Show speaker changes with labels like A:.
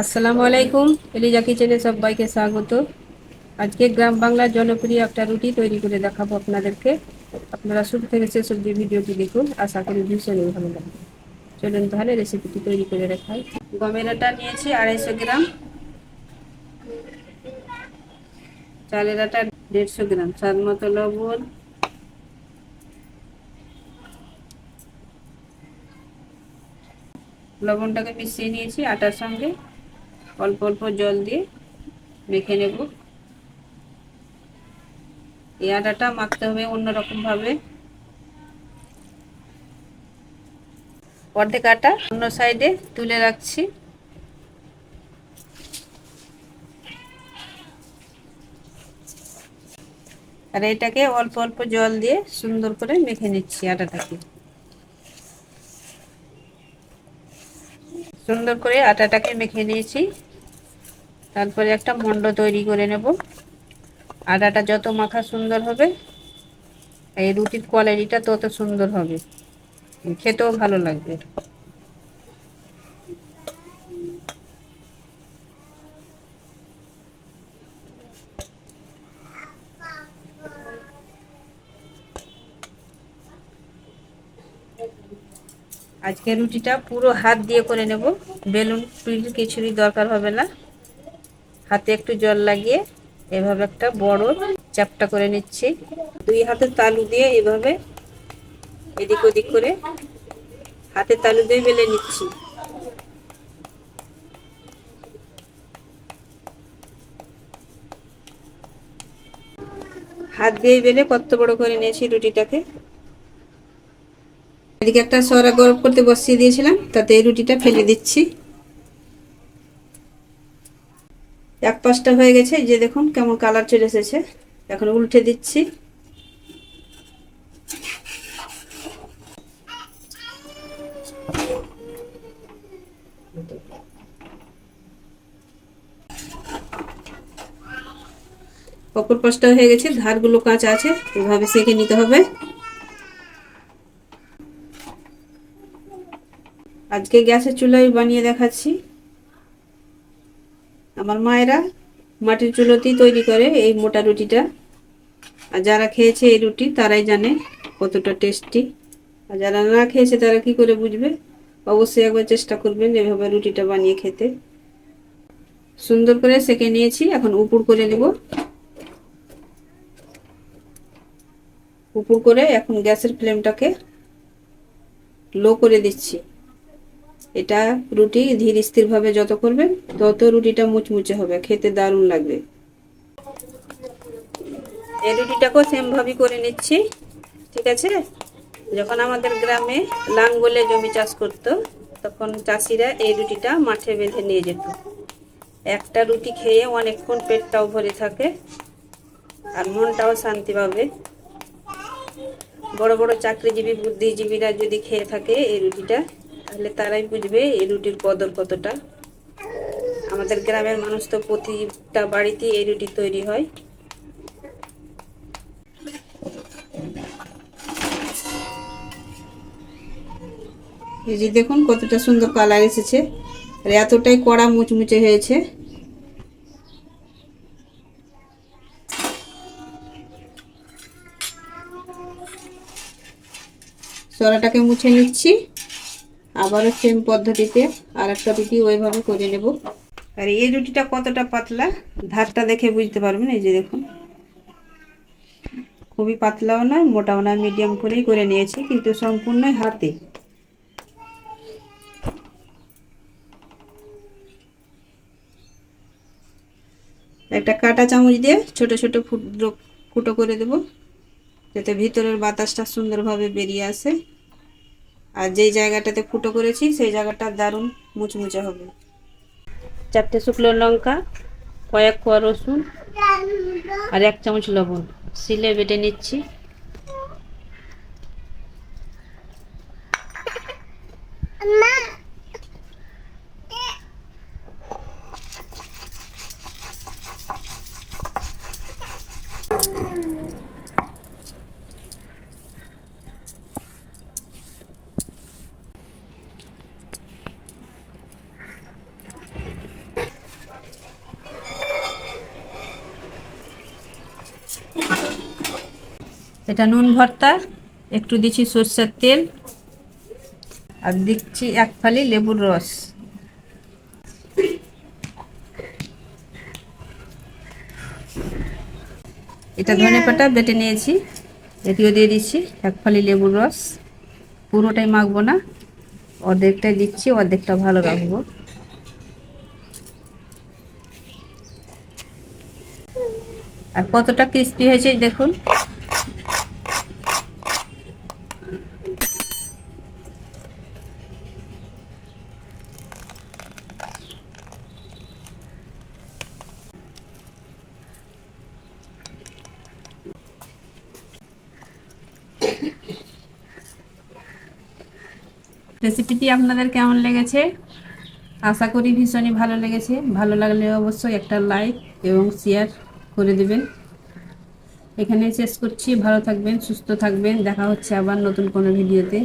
A: আসসালামু আলাইকুম। এলিজা কিচেনে সবাইকে স্বাগত। আজকে গ্রাম বাংলার জনপ্রিয় একটা রুটি তৈরি করে দেখাবো আপনাদেরকে। আপনারা শুরু থেকে শেষ অব্দি ভিডিওটি দেখুন। আশা করি ভীষণই ভালো লাগবে। চলুন তাহলে রেসিপিটি তৈরি করে দেখাই। গমের আটা নিয়েছি আড়াইশো গ্রাম। চালের আটা দেড়শো গ্রাম। স্বাদ মতো লবণ। লবণটাকে মিশিয়ে নিয়েছি আটার সঙ্গে। অল্প অল্প জল দিয়ে মেখে নেব। এই আটাটা মাখতে হবে অন্যরকমভাবে অর্ধেক আটা অন্য সাইডে তুলে রাখছি। আর এটাকে অল্প অল্প জল দিয়ে সুন্দর করে মেখে নিচ্ছি আটাটাকে সুন্দর করে আটাটাকে মেখে নিয়েছি। তারপরে একটা মন্ড তৈরি করে নেব। আটাটা যত মাখা সুন্দর হবে, এই রুটির কোয়ালিটিটা তত সুন্দর হবে। খেতেও ভালো লাগবে। আজকে রুটিটা পুরো হাত দিয়ে করে নেব। বেলুন টুইল কিছুরই দরকার হবে না। হাতে একটু জল লাগিয়ে এভাবে একটা বড় চাপটা করে নিচ্ছি। দুই হাতে তালু দিয়ে এভাবে এদিক ওদিক করে হাতে তালু দিয়ে বেলে নিচ্ছি। হাত দিয়ে বেলে কত বড় করে নিয়েছি রুটিটাকে? এদিকে একটা সরা গরম করতে বসিয়ে দিয়েছিলাম, তাতে এই রুটিটা ফেলে দিচ্ছি। এক পাশটা হয়ে গেছে যে দেখুন কেমন কালার চলে এসেছে। এখন উল্টে দিচ্ছি। অপর পাশটা হয়ে গেছে, ধারগুলো কাঁচা আছে, এভাবে সেঁকে নিতে হবে। আজকে গ্যাসের চুলায় বানিয়ে দেখাচ্ছি। আমার মায়েরা মাটির চুলোতেই তৈরি করে এই মোটা রুটিটা। আর যারা খেয়েছে এই রুটি, তারাই জানে কতটা টেস্টি। আর যারা না খেয়েছে, তারা কি করে বুঝবে? অবশ্যই একবার চেষ্টা করবেন এভাবে রুটিটা বানিয়ে খেতে। সুন্দর করে সেকে নিয়েছি, এখন উপর করে নেব। উপর করে এখন গ্যাসের ফ্লেমটাকে লো করে দিচ্ছি। এটা রুটি ধীর স্থিরভাবে যত করবেন, তত রুটিটা মুচমুচে হবে, খেতে দারুণ লাগবে। এই রুটিটাকেও সেমভাবেই করে নিচ্ছি, ঠিক আছে? যখন আমাদের গ্রামে লাঙ্গলে জমি চাষ করত, তখন চাষিরা এই রুটিটা মাঠে বেঁধে নিয়ে যেত। একটা রুটি খেয়ে অনেকক্ষণ পেটটাও ভরে থাকে, আর মনটাও শান্তি পাবে। বড় বড় চাকরিজীবী, বুদ্ধিজীবীরা যদি খেয়ে থাকে এই রুটিটা তাহলে তারাই বুঝবে এই রুটির কদর কতটা। আমাদের গ্রামের মানুষ তো প্রতিটা বাড়িতেই এই রুটি তৈরি হয়। এই যে দেখুন কতটা সুন্দর কালার এসেছে আর এতটাই কড়া মুচমুচে হয়েছে। সরাটাকে মুছে নিচ্ছি। আবারও সেম পদ্ধতিতে আর একটা রুটি ওইভাবে করে নেব। আর এই রুটিটা কতটা পাতলা, ধারটা দেখে বুঝতে পারবেন, এই যে দেখুন। খুবই পাতলাও না, মোটাও না মিডিয়াম করেই করে নিয়েছি, কিন্তু সম্পূর্ণই হাতে। একটা কাটা চামচ দিয়ে ছোট ছোট ফুটো ফুটো করে দেব, যাতে ভিতরের বাতাসটা সুন্দরভাবে বেরিয়ে আসে। আর যেই জায়গাটাতে ফুটো করেছি সেই জায়গাটা দারুণ মুচমুচে হবে। চারটে শুকনো লঙ্কা কয়েক কোয়া রসুন আর এক চামচ লবণ। শিলে বেটে নিচ্ছি। মা এটা নুন ভর্তা, একটু দিচ্ছি সর্ষের তেল, আর দিচ্ছি এক ফালি লেবুর রস। এটা ধনে পাতা বেটে নিয়েছি, এটিও দিয়ে দিচ্ছি এক ফালি লেবুর রস। পুরোটাই মাখবো না, অর্ধেকটাই দিচ্ছি, অর্ধেকটা ভালো রাখব। আর কতটা ক্রিস্পি হয়েছে দেখুন। রেসিপিটি আপনাদের কেমন লেগেছে? আশা করি ভীষণই ভালো লেগেছে। ভালো লাগলে অবশ্যই একটা লাইক এবং শেয়ার করে দেবেন। এখানে শেষ করছি। ভালো থাকবেন, সুস্থ থাকবেন। দেখা হচ্ছে আবার নতুন কোনো ভিডিওতে